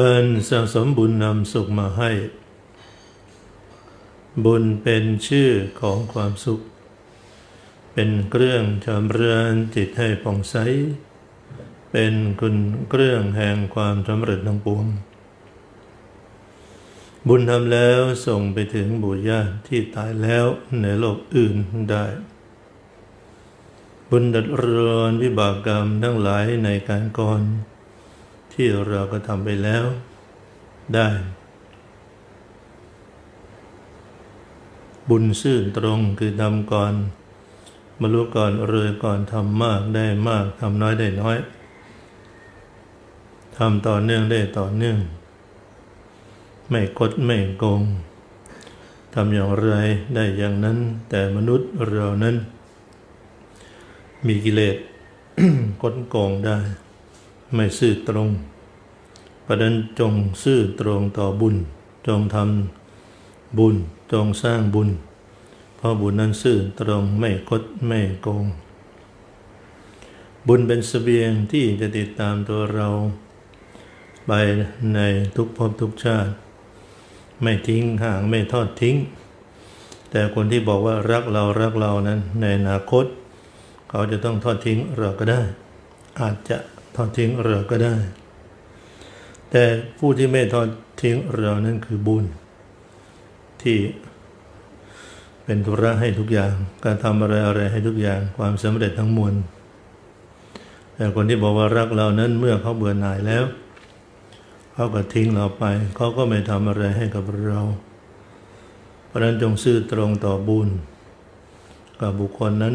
การสะสมบุญนำสุขมาให้ บุญเป็นชื่อของความสุข เป็นเครื่องชำเรือนจิตให้ผ่องใส เป็นคุณเครื่องแห่งความสำเร็จทั้งปวง บุญทำแล้วส่งไปถึงบุญญาที่ตายแล้วในโลกอื่นได้ บุญดัดรอนวิบากกรรมทั้งหลายในการก่อน ที่เราก็ทำไปแล้ว ได้ บุญซื่อตรงคือทำก่อนบรรลุก่อนเรยก่อนทำมากได้มากทำน้อยได้น้อยทำต่อเนื่องได้ต่อเนื่อง ไม่กดไม่โกงทำอย่างไรได้อย่างนั้น แต่มนุษย์เรานั้น มีกิเลสกดโกงได้ ไม่ซื่อตรง ประเด็นจงซื่อตรงต่อบุญ จงทำบุญจงสร้างบุญ เพราะบุญนั้นซื่อตรงไม่คดไม่โกง บุญเป็นสเสบียงที่จะติดตามตัวเรา ไปในทุกภพทุกชาติ ไม่ทิ้งห่างไม่ทอดทิ้ง แต่คนที่บอกว่ารักเรารักเรานั้นในอนาคต เขาจะต้องทอดทิ้งเราก็ได้ อาจจะ ทอดทิ้งเราก็ได้ แต่ผู้ที่ไม่ทอดทิ้งเรานั้นคือบุญ ที่เป็นธุระให้ทุกอย่าง การทำอะไรอะไรให้ทุกอย่างความสำเร็จทั้งมวลแต่คนที่บอกว่ารักเรานั้นเมื่อเขาเบื่อหน่ายแล้ว เขาก็ทิ้งเราไป เขาก็ไม่ทำอะไรให้กับเรา เพราะนั้นจงซื่อตรงต่อบุญ กับบุคคลนั้น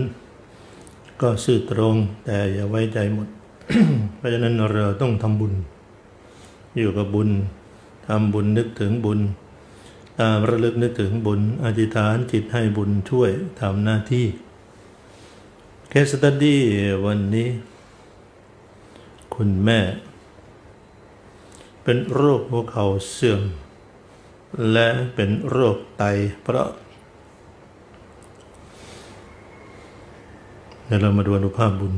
ก็ซื่อตรงแต่อย่าไว้ใจหมด เพราะฉะนั้นเราต้องทำบุญ อยู่กับบุญทำบุญนึกถึงบุญตามระลึกนึกถึงบุญอธิษฐานจิตให้บุญช่วยทำหน้าที่เคสตัดดี้วันนี้ คุณแม่ เป็นโรคหัวเข่าเสื่อม และเป็นโรคไตเพราะเดี๋ยวเรามาดูอนุภาพบุญ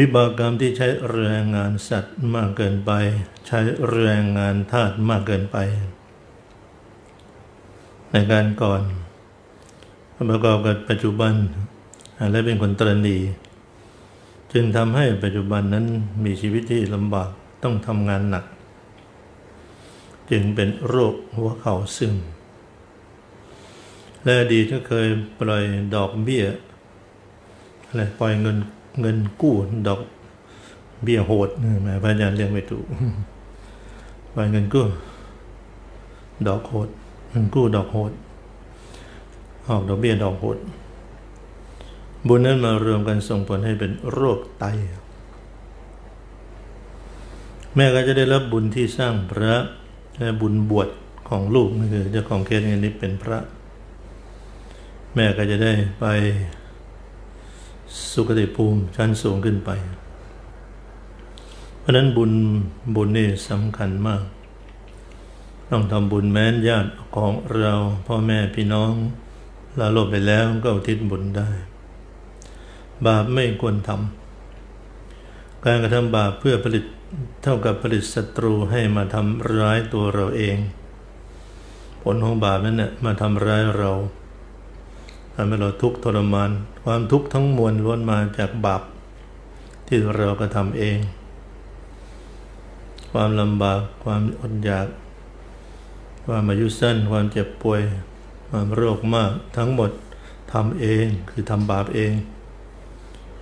วิบากกรรมที่ใช้แรงงานสัตว์มากเกินไป ใช้แรงงานธาตุมากเกินไป ในการก่อนประกอบกับปัจจุบันและเป็นคนตรณีจึงทำให้ปัจจุบันนั้นมีชีวิตที่ลำบากต้องทำงานหนัก จึงเป็นโรคหัวเข่าซึมและอดีตก็เคยปล่อยดอกเบี้ยอะไรปล่อยเงิน เงินกู้ดอกเบี้ยโหดแหมพระอาจารย์เรียกไม่ถูกปล่อยเงินกู้ดอกโหดเงินกู้ดอกโหดออกดอกเบี้ยดอกโหดบุญนั้นมารวมกันส่งผลให้เป็นโรคไต แม่ก็จะได้รับบุญที่สร้างพระและบุญบวชของลูกนี่คือเจ้าของเคสนี้เป็นพระ แม่ก็จะได้ไป สุคติภูมิชั้นสูงขึ้นไป เพราะนั้นบุญบุญนี่สำคัญมาก ต้องทำบุญแม้นญาติของเราพ่อแม่พี่น้องลาโลบไปแล้วก็อุทิศบุญได้ บาปไม่ควรทำการกระทำบาปเพื่อผลิตเท่ากับผลิตศัตรูให้มาทำร้ายตัวเราเอง ผลของบาปนั้นเนี่ยมาทำร้ายเรา ทำให้เราทุกข์ทรมาน ความทุกข์ทั้งมวลล้วนมาจากบาปที่เราก็ทำเอง ความลำบากความอดอยาก ความอายุสั้น ความเจ็บป่วย ความโรคมากทั้งหมดทำเองคือทำบาปเอง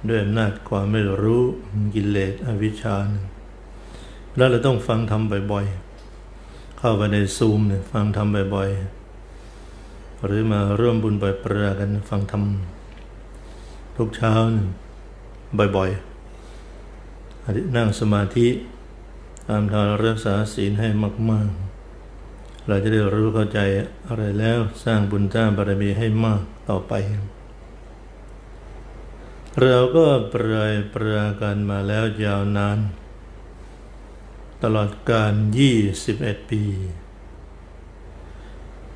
ด้วยอำนาจความไม่รู้กิเลสอวิชชา แล้วเราต้องฟังทำบ่อยๆ เข้าไปในซูมเนี่ยฟังทำบ่อยๆ หรือมาร่วมบุญบ่อยประกันฟังทำทุกเช้าบ่อยๆนั่งสมาธิตามทานรักษาศีลให้มาก ๆ เราจะได้รู้เข้าใจอะไรแล้วสร้างบุญสร้างบารมีให้มากต่อไป เราก็ปรายปรากันมาแล้วยาวนาน ตลอดการ 21 ปี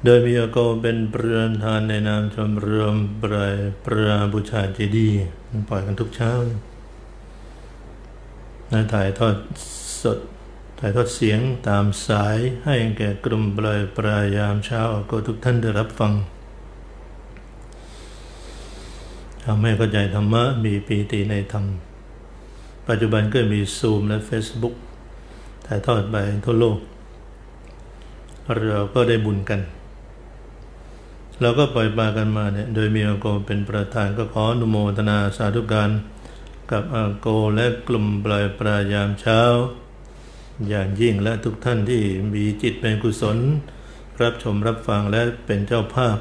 โดยมีอาโกเป็นประธานในนามชมรมปรายปราบูชาเจดีย์ปล่อยกันทุกเช้านะถ่ายทอดสด ถ่ายทอดเสียงตามสายให้แก่กลุ่มปลายปลายยามเช้าก็ทุกท่านได้รับฟังทำให้เข้าใจธรรมะมีปีติในธรรม ปัจจุบันก็มีซูมและ Facebook ถ่ายทอดไปทั่วโลก เราก็ได้บุญกัน เราก็ปล่อยปลากันมาเนี่ย โดยมีอาโกเป็นประธานก็ขออนุโมทนาสาธุการกับอาโกและกลุ่มปลายปลายยามเช้า อย่างยิ่งและทุกท่านที่มีจิตเป็นกุศล รับชมรับฟังและเป็นเจ้าภาพ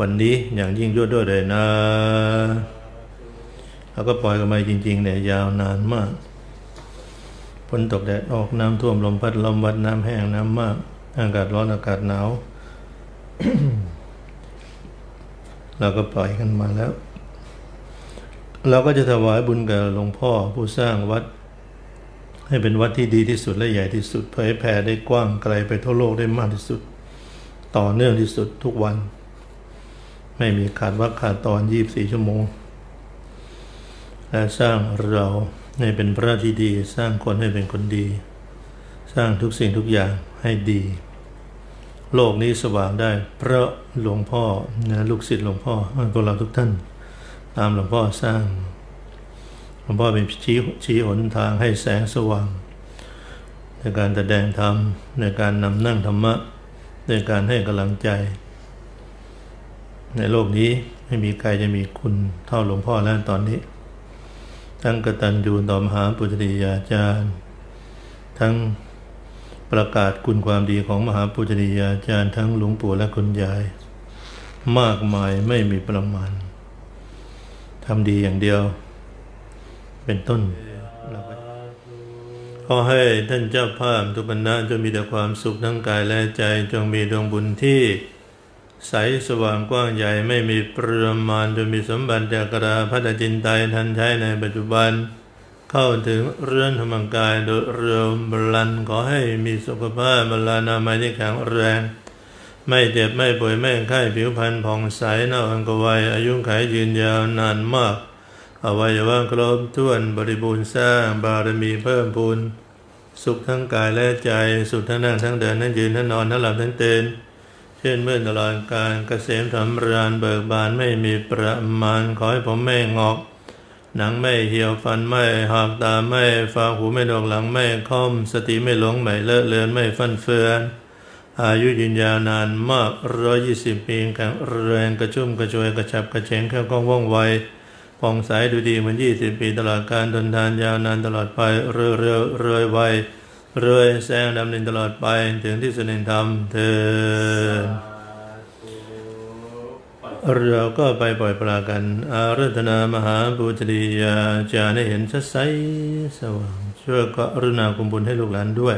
วันนี้อย่างยิ่งยวดด้วยเลยนะแล้วก็ปล่อยกันมาจริง ๆ เนี่ยยาวนานมากฝนตกแดดออกน้ำท่วมลมพัดลมวัดน้ำแห้งน้ำมาก อากาศร้อนอากาศหนาว เราก็ปล่อยกันมาแล้ว เราก็จะถวายบุญกับหลวงพ่อผู้สร้างวัด ให้เป็นวัดที่ดีที่สุดและใหญ่ที่สุดเผยแผ่ได้กว้างไกลไปทั่วโลกได้มากที่สุด ต่อเนื่องที่สุดทุกวัน ไม่มีขาดวักขาดตอนยี่บสี่ชั่วโมง และสร้างเราให้เป็นพระที่ดี สร้างคนให้เป็นคนดี สร้างทุกสิ่งทุกอย่างให้ดี โลกนี้สว่างได้ เพราะหลวงพ่อนะลูกศิษย์หลวงพ่อพวกเราทุกท่าน ตามหลวงพ่อสร้างหลวงพ่อเป็นชี้ชี้หนทางให้แสงสว่าง ในการแสดงธรรมในการนำนั่งธรรมะในการให้กำลังใจ ในโลกนี้ไม่มีใครจะมีคุณเท่าหลวงพ่อแล้วตอนนี้ ทั้งกตัญญูต่อมหาปุถุริยาจารย์ ทั้ง ประกาศคุณความดีของมหาปุถุริยาจารย์ทั้งหลวงปู่และคุณยาย มากมายไม่มีประมาณทำดีอย่างเดียว เป็นต้นขอให้ท่านเจ้าภาพทุกบรรณะจงมีแต่ความสุขทั้งกายและใจจงมีดวงบุญที่ ใสสว่างกว้างใหญ่ไม่มีประมาณจงมีสมบัติจักราพัฒจินไตทันใช้ในปัจจุบัน เข้าถึงเรือนธรรมกายโดยเร็วบลันขอให้มีสุขภาพบรรณามัยที่แข็งแรง ไม่เจ็บไม่ป่วยไม่ไข้ผิวพรรณผ่องใสหน้าอังกวัยอายุขัยยืนยาวนานมากอวัยวะครบถ้วนบริบูรณ์สร้างบารมีเพิ่มพูนสุขทั้งกายและใจ สุขทั้งนั่งทั้งเดินทั้งยืนทั้งนอนทั้งหลับทั้งเตื่นเช่นเมื่อตลอดการเกษมสำราญเบิกบานไม่มีประมาณขอให้ผมไม่งอก หนังไม่เหี่ยวฟันไม่หักตาไม่ฟาหูไม่ดอกหลังไม่ค่อม สติไม่หลงไม่เลอะเลือนไม่ฟันเฟือนอายุยืนยาวนานมากร้อยยี่สิบปีแข็งแรงกระชุ่มกระชวยกระชับกระเฉงแค่ก้องว่องไวผ่องใสดูดีเหมือนยี่สิบปีตลอดการทนทานยาวนานตลอดไปเรื่อยเรื่อยเรื่อยไวเรื่อยแสงดำนินตลอดไปถึงที่สุดแห่งธรรมเธอ เราก็ไปปล่อยปลากัน อารัธนามหาบุตรียาจารย์ให้เห็นชัดใสสว่าง ช่วยก็รุณาคุมบุญให้ลูกหลานด้วย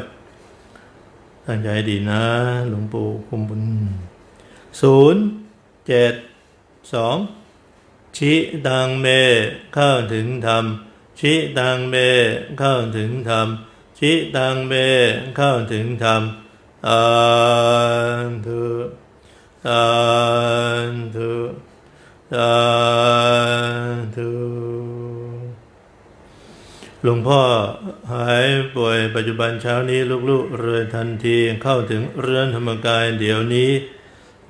ตั้งใจดีนะ หลวงปู่คุมบุญศูนย์เจ็ดสองชิตังเมเข้าถึงธรรม ชิตังเมเข้าถึงธรรม ชิตังเมเข้าถึงธรรมอาธุ สาธุสาธุหลวงพ่อหายป่วยปัจจุบันเช้านี้ลูกๆเรือนทันทีเข้าถึงเรือนธรรมกายเดี๋ยวนี้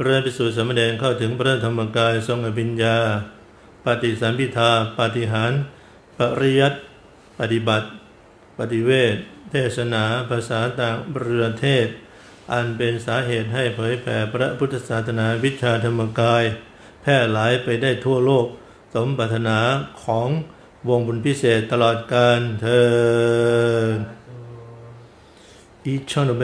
เรือนพิสูจน์สมเด็จเข้าถึงพระธรรมกายทรงอภิญญา ปฏิสัมพิทาปฏิหารปริยัติปฏิบัติ ปฏิเวทเทศนาภาษาต่างประเทศ อันเป็นสาเหตุให้เผยแผ่พระพุทธศาสนาวิชาธรรมกาย แพร่หลายไปได้ทั่วโลก สมปรารถนาของวงบุญพิเศษตลอดกาลเธอ Each one of